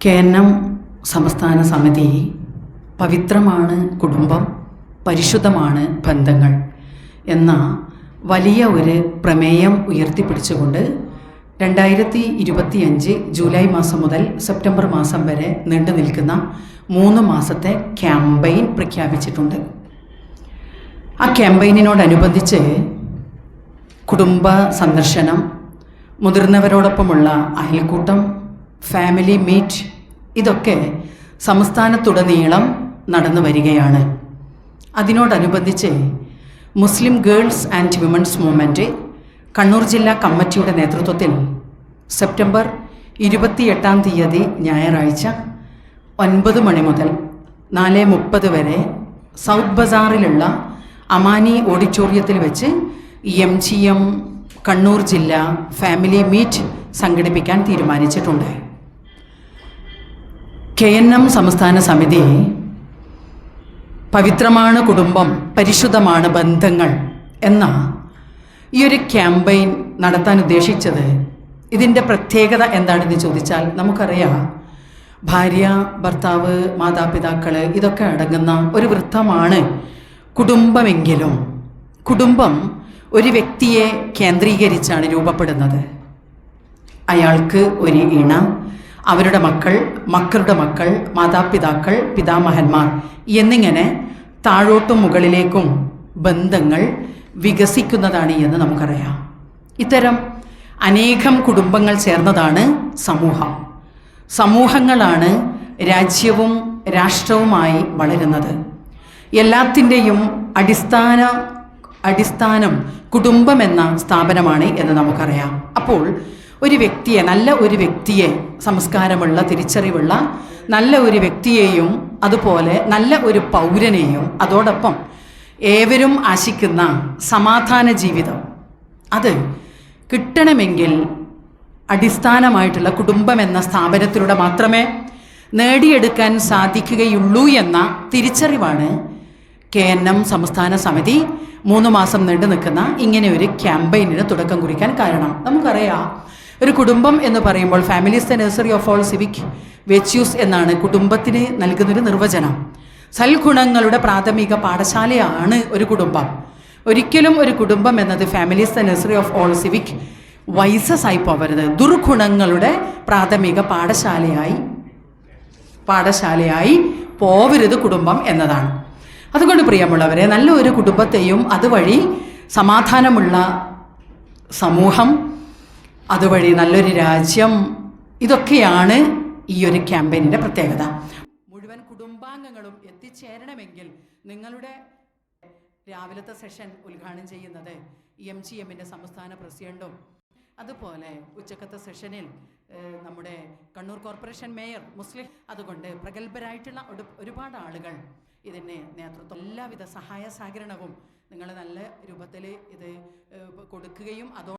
K N M സംസ്ഥാന സമിതി പവിത്രമാണ് കുടുംബം പരിശുദ്ധമാണ് ബന്ധങ്ങൾ എന്ന വലിയ ഒരു പ്രമേയം ഉയർത്തിപ്പിടിച്ചുകൊണ്ട് രണ്ടായിരത്തി ഇരുപത്തിയഞ്ച് ജൂലൈ മാസം മുതൽ സെപ്റ്റംബർ മാസം വരെ നീണ്ടു നിൽക്കുന്ന മൂന്ന് മാസത്തെ ക്യാമ്പയിൻ പ്രഖ്യാപിച്ചിട്ടുണ്ട്. ആ ക്യാമ്പയിനോടനുബന്ധിച്ച് കുടുംബ സന്ദർശനം മുതിർന്നവരോടൊപ്പമുള്ള അയൽക്കൂട്ടം ഫാമിലി മീറ്റ് ഇതൊക്കെ സംസ്ഥാനത്തുടനീളം നടന്നു വരികയാണ്. അതിനോടനുബന്ധിച്ച് Muslim girls and womens movement Kannur ജില്ലാ കമ്മിറ്റിയുടെ നേതൃത്വത്തിൽ സെപ്റ്റംബർ ഇരുപത്തിയെട്ടാം തീയതി ഞായറാഴ്ച ഒൻപത് മണി മുതൽ നാല് മുപ്പത് വരെ സൗത്ത് ബസാറിലുള്ള അമാനി ഓഡിറ്റോറിയത്തിൽ വെച്ച് എം ജി എം കണ്ണൂർ ജില്ല ഫാമിലി മീറ്റ് സംഘടിപ്പിക്കാൻ തീരുമാനിച്ചിട്ടുണ്ട്. കെ എൻ എം സംസ്ഥാന സമിതി പവിത്രമാണ് കുടുംബം പരിശുദ്ധമാണ് ബന്ധങ്ങൾ എന്ന ഈ ഒരു ക്യാമ്പയിൻ നടത്താൻ ഉദ്ദേശിച്ചത് ഇതിന്റെ പ്രത്യേകത എന്താണെന്ന് ചോദിച്ചാൽ നമുക്കറിയാം. ഭാര്യ ഭർത്താവ് മാതാപിതാക്കൾ ഇതൊക്കെ അടങ്ങുന്ന ഒരു വൃത്തമാണ് കുടുംബമെങ്കിലും. കുടുംബം ഒരു വ്യക്തിയെ കേന്ദ്രീകരിച്ചാണ് രൂപപ്പെടുന്നത്. അയാൾക്ക് ഒരു ഇണ അവരുടെ മക്കൾ മക്കളുടെ മക്കൾ മാതാപിതാക്കൾ പിതാമഹന്മാർ എന്നിങ്ങനെ താഴോട്ടും മുകളിലേക്കും ബന്ധങ്ങൾ വികസിക്കുന്നതാണ് എന്ന് നമുക്കറിയാം. ഇത്തരം അനേകം കുടുംബങ്ങൾ ചേർന്നതാണ് സമൂഹം. സമൂഹങ്ങളാണ് രാജ്യവും രാഷ്ട്രവുമായി വളരുന്നത്. എല്ലാത്തിന്റെയും അടിസ്ഥാന അടിസ്ഥാനം കുടുംബം എന്ന സ്ഥാപനമാണ് എന്ന് നമുക്കറിയാം. അപ്പോൾ ഒരു വ്യക്തിയെ നല്ല ഒരു വ്യക്തിയെ സംസ്കാരമുള്ള തിരിച്ചറിവുള്ള നല്ല ഒരു വ്യക്തിയെയും അതുപോലെ നല്ല ഒരു പൗരനെയും അതോടൊപ്പം ഏവരും ആശിക്കുന്ന സമാധാന ജീവിതം. അത് കിട്ടണമെങ്കിൽ അടിസ്ഥാനമായിട്ടുള്ള കുടുംബം എന്ന സ്ഥാപനത്തിലൂടെ മാത്രമേ നേടിയെടുക്കാൻ സാധിക്കുകയുള്ളൂ എന്ന തിരിച്ചറിവാണ് കെ എൻ എം സംസ്ഥാന സമിതി മൂന്ന് മാസം നീണ്ടു നിൽക്കുന്ന ഇങ്ങനെ ഒരു ക്യാമ്പയിനിന് തുടക്കം കുറിക്കാൻ കാരണം. നമുക്കറിയാം ഒരു കുടുംബം എന്ന് പറയുമ്പോൾ families the nursery of all civic വെച്യൂസ് എന്നാണ് കുടുംബത്തിന് നൽകുന്നൊരു നിർവചനം. സൽഗുണങ്ങളുടെ പ്രാഥമിക പാഠശാലയാണ് ഒരു കുടുംബം. ഒരിക്കലും ഒരു കുടുംബം എന്നത് families the nursery of all civic vices ആയി പോകരുത് ദുർഗുണങ്ങളുടെ പ്രാഥമിക പാഠശാലയായി പാഠശാലയായി പോവരുത് കുടുംബം എന്നതാണ്. അതുകൊണ്ട് പ്രിയമുള്ളവരെ നല്ല ഒരു കുടുംബത്തെയും അതുവഴി സമാധാനമുള്ള സമൂഹം അതുവഴി നല്ലൊരു രാജ്യം. ഇതൊക്കെയാണ് ഈ ഒരു ക്യാമ്പയിനിന്റെ പ്രത്യേകത. മുഴുവൻ കുടുംബാംഗങ്ങളും എത്തിച്ചേരണമെങ്കിൽ നിങ്ങളുടെ രാവിലത്തെ സെഷൻ ഉദ്ഘാടനം ചെയ്യുന്നത് എം ജി എമ്മിന്റെ സംസ്ഥാന പ്രസിഡന്റും അതുപോലെ ഉച്ചക്കത്തെ സെഷനിൽ നമ്മുടെ കണ്ണൂർ കോർപ്പറേഷൻ മേയർ മുസ്ലിം. അതുകൊണ്ട് പ്രഗത്ഭരായിട്ടുള്ള ഒരുപാട് ആളുകൾ ഇതിന് നേതൃത്വം എല്ലാവിധ സഹായ സഹകരണവും നിങ്ങൾ നല്ല രൂപത്തിൽ ഇത് കൊടുക്കുകയും അതോ